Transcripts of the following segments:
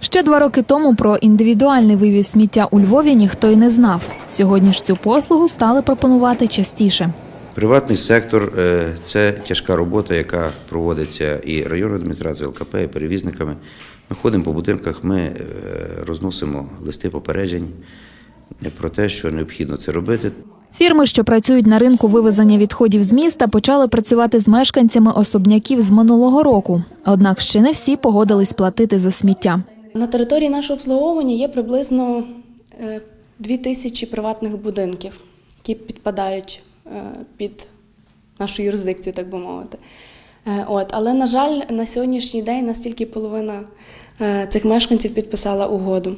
Ще два роки тому про індивідуальний вивіз сміття у Львові ніхто й не знав. Сьогодні ж цю послугу стали пропонувати частіше. Приватний сектор е, це тяжка робота, яка проводиться і районною адміністрацією, ЛКП, і перевізниками. Ми ходимо по будинках, ми е, розносимо листи попереджень про те, що необхідно це робити. Фірми, що працюють на ринку вивезення відходів з міста, почали працювати з мешканцями особняків з минулого року. Однак ще не всі погодились платити за сміття. На території нашого обслуговування є приблизно е, дві тисячі приватних будинків, які підпадають е, під нашу юрисдикцію, так би мовити. Е, От, але, на жаль, на сьогоднішній день настільки половина е, цих мешканців підписала угоду.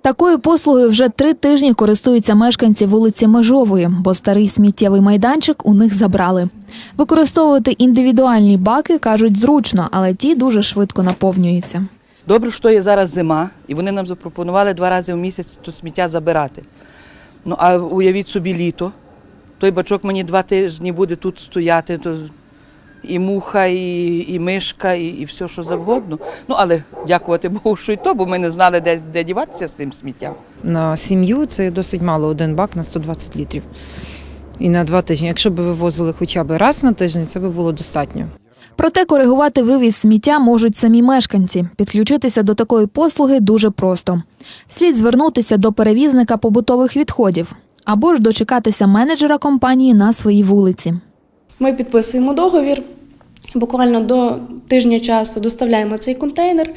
Такою послугою вже три тижні користуються мешканці вулиці Межової, бо старий сміттєвий майданчик у них забрали. Використовувати індивідуальні баки кажуть зручно, але ті дуже швидко наповнюються. Добре, що є зараз зима, і вони нам запропонували два рази в місяць то сміття забирати. Ну а уявіть собі літо. Той бачок мені два тижні буде тут стояти, то і муха, і, і мишка, і, і все, що завгодно. Ну, але дякувати Богу, що і то, бо ми не знали, де, де діватися з тим сміттям. На сім'ю це досить мало, один бак на 120 літрів. І на два тижні. Якщо б вивозили хоча б раз на тиждень, це б було достатньо. Проте коригувати вивіз сміття можуть самі мешканці. Підключитися до такої послуги дуже просто. Слід звернутися до перевізника побутових відходів або ж дочекатися менеджера компанії на своїй вулиці. Ми підписуємо договір. Буквально до тижня часу доставляємо цей контейнер.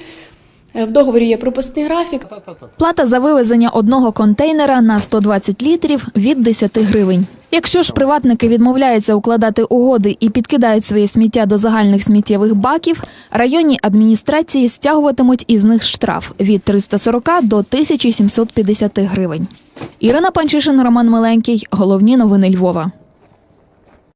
Е, В договорі є пропускний графік. Плата за вивезення одного контейнера на 120 літрів від 10 гривень. Якщо ж приватники відмовляються укладати угоди і підкидають своє сміття до загальних сміттєвих баків, районні адміністрації стягуватимуть із них штраф від 340 до 1750 гривень. Ірина Панчишин, Роман Миленький. Головні новини Львова.